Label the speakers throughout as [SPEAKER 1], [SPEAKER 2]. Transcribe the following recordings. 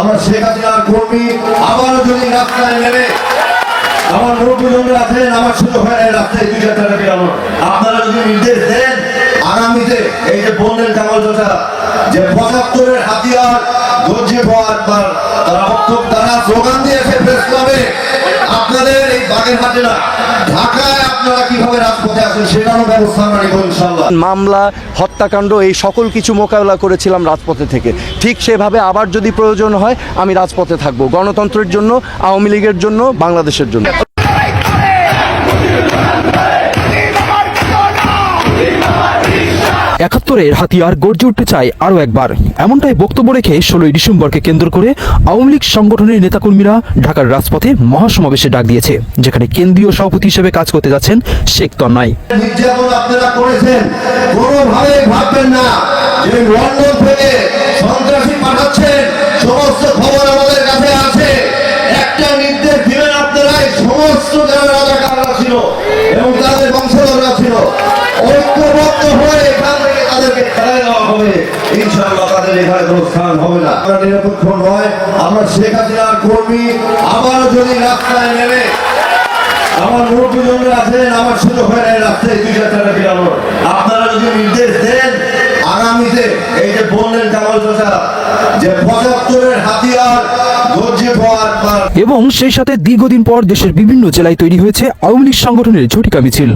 [SPEAKER 1] আমার শেখ হাসিনার কর্মী আবারও যদি রাস্তায় নেমে আমার মুরব্বীজনরা আছেন, আমার সুযোগ হয় না রাস্তায় দুই হাজার টাকা আপনারা যদি নির্দেশ দেন, আগামীতে এই যে বললেন কামাল চাচা, যে পঁচাত্তরের হাতিয়ার গর্জে তার তারা বক্তব্য তারা স্লোগান দিয়েছে।
[SPEAKER 2] মামলা, হত্যাকাণ্ড, এই সকল কিছু মোকাবেলা করেছিলাম রাজপথে থেকে। ঠিক সেভাবে আবার যদি প্রয়োজন হয়, আমি রাজপথে থাকব। গণতন্ত্রের জন্য, আওয়ামী লীগের জন্য, বাংলাদেশের জন্য।
[SPEAKER 3] একাত্তরের হাতিয়ার গর্জে উঠতে চায় আরও একবার। এমনটাই বক্তব্য রেখে ষোলোই ডিসেম্বরকে কেন্দ্র করে আওয়ামী লীগ সংগঠনের নেতাকর্মীরা ঢাকার রাজপথে মহাসমাবেশে ডাক দিয়েছে, যেখানে কেন্দ্রীয় সভাপতি হিসেবে কাজ করতে যাচ্ছেন শেখ তন্নাই
[SPEAKER 1] সমস্ত খবর আমাদের কাছে আছে। একটা নির্দেশ দিবেন আপনারা এই সমস্ত যারা হবে, ইনশাআল্লাহ তাদের এখানে কোনো স্থান হবে না। আমরা নিরপেক্ষ নয়, আমরা শেখ হাসিনার কর্মী আবারও যদি রাস্তায় নেমে আমার মুরব্বীজনরা আছেন, আমার সুযোগ হয় না রাস্তায় দুই চার টাকা বেরানোর আপনারা যদি নির্দেশ দেন, আগামীতে এই যে বললেন কামাল চাচা, যে পঁচাত্তরের হাতিয়ার
[SPEAKER 3] এবং সেই সাথে দীর্ঘদিন পর দেশের বিভিন্ন জেলায় তৈরি হয়েছে আওয়ামী লীগ সংগঠনের ঝটিকা মিছিল।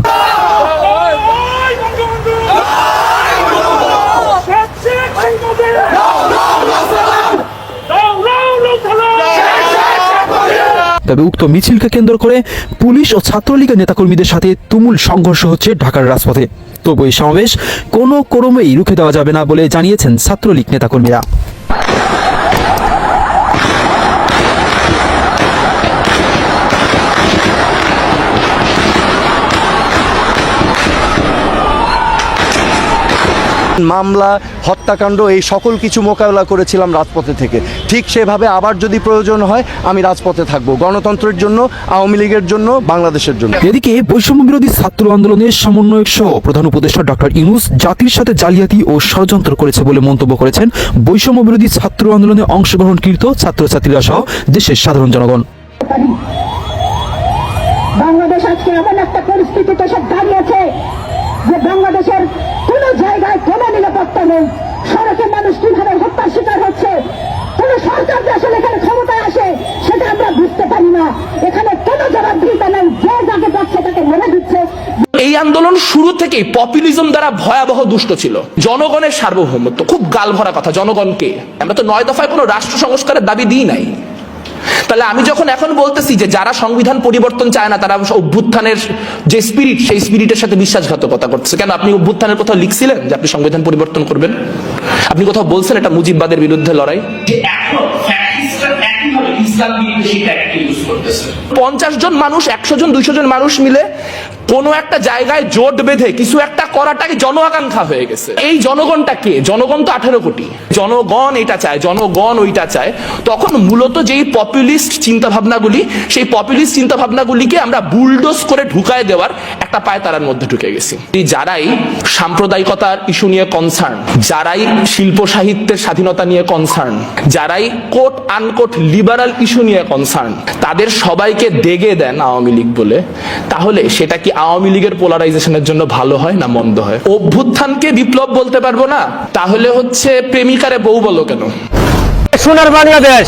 [SPEAKER 3] তবে উক্ত মিছিলকে কেন্দ্র করে পুলিশ ও ছাত্রলীগের নেতাকর্মীদের সাথে তুমুল সংঘর্ষ হচ্ছে ঢাকার রাজপথে। তবু এই সমাবেশ কোনো ক্রমেই রুখে দেওয়া যাবে না বলে জানিয়েছেন ছাত্রলীগ নেতাকর্মীরা।
[SPEAKER 2] মামলা হত্যাকাণ্ড এই সকল কিছু মোকাবেলা করেছিলাম রাজপথে থেকে। ঠিক সেভাবে আবার যদি প্রয়োজন হয় আমি রাজপথে থাকব। গণতন্ত্রের জন্য আওয়ামী লীগের জন্য বাংলাদেশের জন্য।
[SPEAKER 3] এদিকে বৈষম্য বিরোধী ছাত্র আন্দোলনের সমন্বয়ক সহ প্রধান উপদেষ্টা ডক্টর ইউনুস জাতির সাথে জালিয়াতি ও ষড়যন্ত্র করেছে বলে মন্তব্য করেছেন বৈষম্য বিরোধী ছাত্র আন্দোলনে অংশগ্রহণকৃত ছাত্রছাত্রীরা সহ দেশের সাধারণ জনগণ।
[SPEAKER 4] বাংলাদেশ আজকে এমন একটা পরিস্থিতিতে সব দাঁড়িয়েছে যে বাংলাদেশের কোন জায়গায় কোনো নিরাপত্তা নেই। সড়কে মানুষ কীভাবে হত্যার শিকার হচ্ছে? কোন সরকার যে আসলে এখানে ক্ষমতায় আসে, সেটা আমরা বুঝতে পারি না। এখানে কোনো জবাবদিহিতা নেই। যে যাকে পাচ্ছে তাকে মেরে দিচ্ছে।
[SPEAKER 5] এই আন্দোলন শুরু থেকেই পপুলিজম দ্বারা ভয়াবহ দুষ্ট ছিল। জনগণের সার্বভৌমত্ব, খুব গাল ভরা কথা, জনগণকে। আমরা তো নয় দফায় কোনো রাষ্ট্র সংস্কারের দাবি দিই নাই। তাহলে আমি যখন এখন বলতেছি যে যারা সংবিধান পরিবর্তন চায় না তারা অভ্যুত্থানের যে স্পিরিট সেই স্পিরিটের সাথে বিশ্বাসঘাতকতা করছে কেন আপনি অভ্যুত্থানের কোথাও লিখছিলেন যে আপনি সংবিধান পরিবর্তন করবেন? আপনি কোথাও বলছেন এটা মুজিববাদের বিরুদ্ধে লড়াই? পঞ্চাশ জন মানুষ একশো জন দুইশো জন মানুষ মিলে কোনো একটা জায়গায় জোট বেঁধে কিছু একটা করাটাকে জন আকাঙ্ক্ষা হয়ে গেছে। এই জনগণটা কে? জনগণ তো আঠারো কোটি। জনগণ এটা চায়, জনগণ ওইটা চায়। তখন মূলত যেই পপুলিস্ট চিন্তা ভাবনাগুলি সেই পপুলিস্ট চিন্তা ভাবনাগুলিকে আমরা বুলডোজ করে ঢুকায় দেওয়ার একটা পায়তারার মধ্যে ঢুকে গেছি। যারাই সাম্প্রদায়িকতার ইস্যু নিয়ে কনসার্ন যারাই শিল্প সাহিত্যের স্বাধীনতা নিয়ে কনসার্ন যারাই কোট আনকোট লিবারাল ইস্যু নিয়ে কনসার্ন তাদের সবাইকে দেগে দেন আওয়ামী লীগ বলে। তাহলে সেটা কি আওয়ামী লীগের পোলারাইজেশনের জন্য ভালো হয় না মন্দ হয়? অভ্যুত্থানকে বিপ্লব বলতে পারব না, তাহলে হচ্ছে প্রেমিকারে বউ বলো কেন?
[SPEAKER 6] সোনার বাংলাদেশ,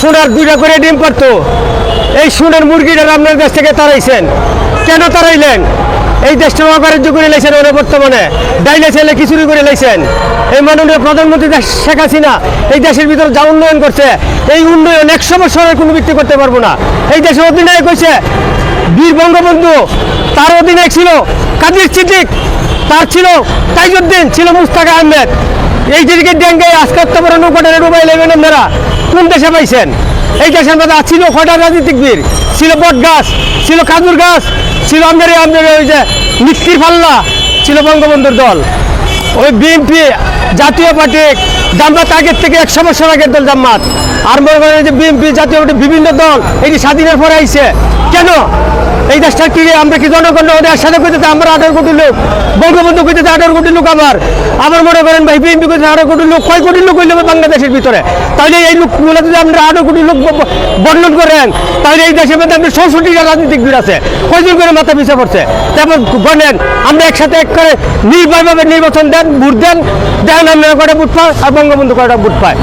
[SPEAKER 6] সোনার দুইটা করে ডিম পারতো। এই সোনার মুরগিটা আপনার দেশ থেকে তাড়াইছেন কেন তাড়াইলেন এই দেশটা অকার্য করে লাইছেন ওরা বর্তমানে। ডাইলে ছেলে খিচুড়ি করে লাইছেন। এই মাননীয় প্রধানমন্ত্রী দেশ শেখ হাসিনা এই দেশের ভিতরে যা উন্নয়ন করছে, এই উন্নয়ন একশো বছরের কোনো ভিত্তি করতে পারব না। এই দেশের অধিনায়ক হয়েছে বীর বঙ্গবন্ধু, তার অধিনায়ক ছিল কাদির সিদ্দিক, তার ছিল তাইজুদ্দিন, ছিল মুস্তাক আহমেদ। এই দিকে ডেঙ্গে আজকে তো বড় নৌকাটা ডুবাই লেবেন আপনারা। কোন দেশে পাইছেন? এই দেশের মধ্যে ছিল কয়টা রাজনীতিক বীর? ছিল বট গাছ ছিল খাজুর গাছ ছিল আমাদের আমাদের ওই যে মিষ্টির পাল্লা, ছিল বঙ্গবন্ধুর দল। ওই বিএনপি জাতীয় পার্টি, জামাত আগের থেকে একশো বছর আগের দল জামাত। আর মনে করেন যে বিএনপি জাতীয় পার্টি বিভিন্ন দল এটি স্বাধীনের পরে আইছে। কেন? এই দেশটা কি, আমরা কি জনগণ ওদের একসাথে করতে আমরা আঠারো কোটি লোক, বঙ্গবন্ধু করতে আঠারো কোটি লোক আবার। আবার মনে করেন ভাই, বিএনপি করতে আঠারো কোটি লোক, কয় কোটি লোক হইলে বাংলাদেশের ভিতরে? তাহলে এই লোকগুলো যদি আমরা আঠারো কোটি লোক বর্ণন করেন, তাহলে এই দেশের মধ্যে আপনার চৌষট্টিটা রাজনীতিকবিদ আছে। কয়জন করে মাথা পিছিয়ে পড়ছে? তারপর বলেন, আমরা একসাথে এক করে নির্ভয়ভাবে নির্বাচন দেন ভোট দেন দেখেন আমরা কয়টা ভোট পাই আর বঙ্গবন্ধু কয়টা ভোট পায়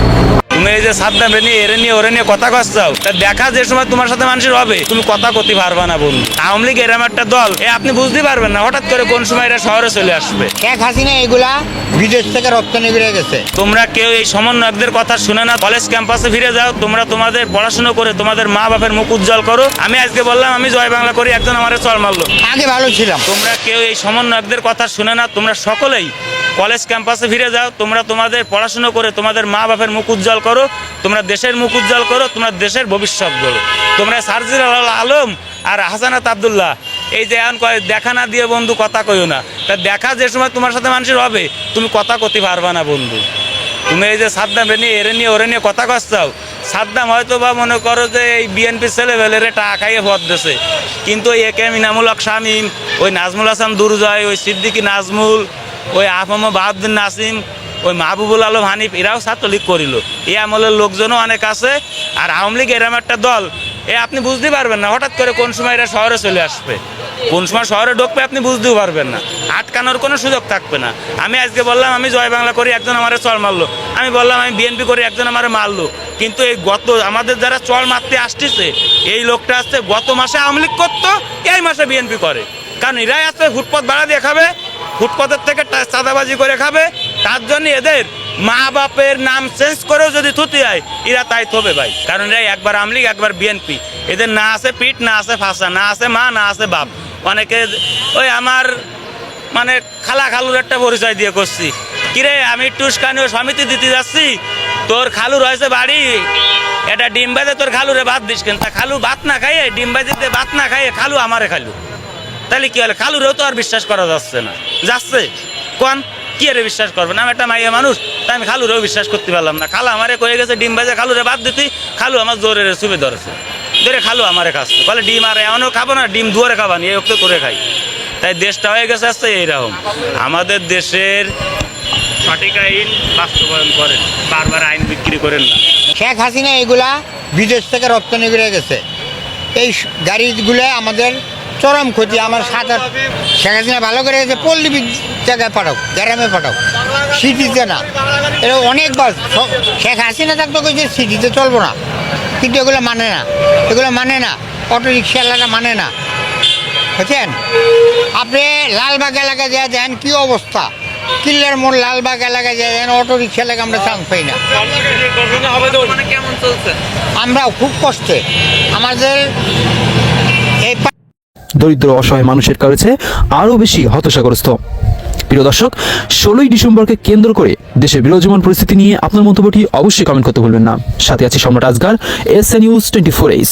[SPEAKER 7] তুমি এই যে সাদ্দাম নিয়ে এরে নিয়ে ওরে নিয়ে কথা কচ্ছাও তা দেখা যে সময় তোমার সাথে মানুষের হবে তুমি কথা করতে পারবা না বন্ধু। আওয়ামী লীগ এরম একটা দল এ আপনি বুঝতে পারবেন না হঠাৎ করে কোন সময় এরা শহরে চলে আসবে।
[SPEAKER 8] শেখ হাসিনা এগুলা বিদেশ থেকে রপ্তানি করে গেছে।
[SPEAKER 7] তোমরা কেউ এই সমন্বয়কদের কথা শুনে না কলেজ ক্যাম্পাসে ফিরে যাও তোমরা তোমাদের পড়াশোনা করে তোমাদের মা বাপের মুখ উজ্জ্বল করো। আমি আজকে বললাম আমি জয় বাংলা করি একজন আমার চল মারলো।
[SPEAKER 8] আগে ভালো ছিলাম।
[SPEAKER 7] তোমরা কেউ এই সমন্বয়কদের কথা শুনে না তোমরা সকলেই কলেজ ক্যাম্পাসে ফিরে যাও তোমরা তোমাদের পড়াশোনা করে তোমাদের মা বাপের মুখ উজ্জ্বল করো। তোমরা দেশের মুখ উজ্জ্বল করো, তোমরা দেশের ভবিষ্যৎ গড়ো। তোমরা সার্জির আলম আর হাসানাত আবদুল্লাহ, এই যে এখন দেখা না দিয়ে বন্ধু কথা কইও না। তা দেখা যে সময় তোমার সাথে মানুষের হবে, তুমি কথা করতে পারবা না বন্ধু। তুমি এই যে সাদ্দাম রে নিয়ে, এরে নিয়ে, ওরে নিয়ে কথা কচ্ছাও সাদ্দাম হয়তো বা মনে করো যে এই বিএনপি ছেলে বেলেরে টাকা খাইয়ে পথ দিছে। কিন্তু ওই একে এম ইনামুল হক শামীম, ওই নাজমুল হাসান দুরজয়, ওই সিদ্দিকী নাজমুল, ওই আফম বাহাদ্দিন নাসিম ওই মাহবুবুল আলম হানিফ, এরাও ছাত্রলীগ করিল। এই আমলের লোকজনও অনেক আছে, আর আওয়ামী লীগ এরম একটা দল, এ আপনি বুঝতে পারবেন না, হঠাৎ করে কোন সময় এরা শহরে চলে আসবে। কোন সময় শহরে ঢুকবে আপনি বুঝতেও পারবেন না। আটকানোর কোনো সুযোগ থাকবে না। আমি আজকে বললাম, আমি জয় বাংলা করি, একজন আমারে চল মারলো। আমি বললাম, আমি বিএনপি করি, একজন আমার মারলো। কিন্তু এই গত, আমাদের যারা চল মারতে আসতেছে, এই লোকটা আসছে গত মাসে আওয়ামী লীগ করতো, এই মাসে বিএনপি করে। কারণ এরাই আসছে ফুটপথ ভাড়া দিয়ে খাবে ফুটপথের থেকে চাঁদাবাজি করে খাবে তার জন্য এদের মা বাপের নাম চেঞ্জ করেও যদি থুতি হয় এরা তাই থবে ভাই। কারণ এরা একবার আমলিগ, একবার বিএনপি এদের না আছে পিঠ, না আছে ফাঁসা, না আছে মা, না আছে বাপ। অনেকে ওই আমার মানে খালা খালুর একটা পরিচয় দিয়ে করছি। কিরে, আমি টুসকানি ও সমিতি দিতে যাচ্ছি, তোর খালু রয়েছে বাড়ি। এটা ডিম বাজে তোর খালুরে ভাত দিস কেন? তা খালু ভাত না খাইয়ে, ডিম বাজিতে ভাত না খাইয়ে খালু আমারে খালু তাহলে কি হলো? খালুরেও তো আর বিশ্বাস করা যাচ্ছে না। যাচ্ছে? কোন? কি আরে বিশ্বাস করবে? না একটা মাইয়া মানুষ তাই আমি খালুরেও বিশ্বাস করতে পারলাম না। খালু আমারে কয়ে গেছে, ডিম বাজে খালুরে বাদ দিতি খালু আমার জোরে চুপে ধরেছে। ধরে খালু আমারে খাচ্ছে। বলে, ডিম আর এমনও খাব না, ডিম দুয়ারে খাবানি এই ওকে করে খাই। তাই দেশটা হয়ে গেছে আসছে এইরকম। আমাদের দেশের সঠিক আইন বাস্তবায়ন করেন, বারবার আইন বিক্রি করেন না।
[SPEAKER 8] শেখ হাসিনা এগুলা বিদেশ থেকে রপ্তানি করে গেছে। এই গাড়িগুলো আমাদের চরম ক্ষতি আমার সাত আট শেখ হাসিনা ভালো করে গেছে পল্লী জায়গায় পাঠাও গ্রামে পাঠাও সিটিতে না। এটা অনেকবার শেখ হাসিনা থাকতো কইছে সিটিতে চলবো না। কিন্তু এগুলো মানে না এগুলো মানে না অটো রিক্সাওয়ালারা মানে না। বুঝছেন? আপনি লালবাগ এলাকায় যা দেন কি অবস্থা? কিল্লার মোড় লালবাগ এলাকায় যা দেন অটো রিক্সা এলাকায় আমরা চান্স পাই না। আমরা খুব কষ্টে। আমাদের
[SPEAKER 3] দরিদ্র, অসহায় মানুষের কাছে আরও বেশি হতাশাগ্রস্ত। প্রিয় দর্শক, ষোলোই ডিসেম্বরকে কেন্দ্র করে দেশের বিরাজমান পরিস্থিতি নিয়ে আপনার মন্তব্যটি অবশ্যই কমেন্ট করতে ভুলবেন না। সাথে আছে Samrat Asgar S A news twenty four S